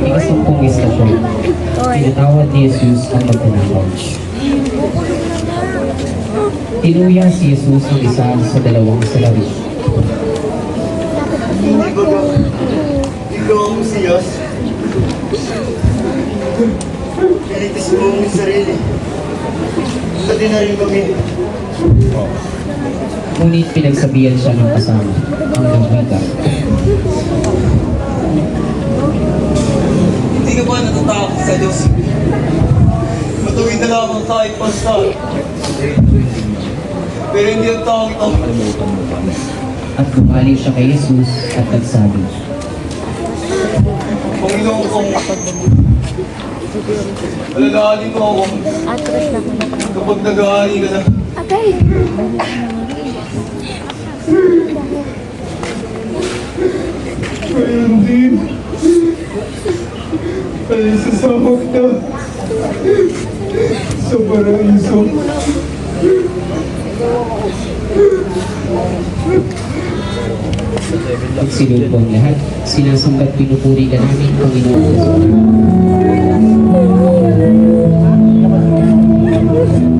mismong istasyon, pinatawad ni Jesus ang magtanakaw. Tinuya si Jesus ang isa sa dalawang salawi. Ikaw ang siyas. Pinitis mo ang sarili. Pati na rin kami. Ngunit pinagsabihan siya ng kasama ang nagwika. Ka ba natatakot sa Diyos? Matuwid na lamang kahit basta. Pero hindi ang taong ito. At bumali siya kay Jesus at nagsabi, Panginoon ko, alalahanin mo ako kapag nag-aani ka na. Agay! Ayun din. Ay, sasabog na. Sa paraiso. Magsilog po ang lahat. Sinasamba at pinupuri ka namin, Panginoon Jesus. Thank you.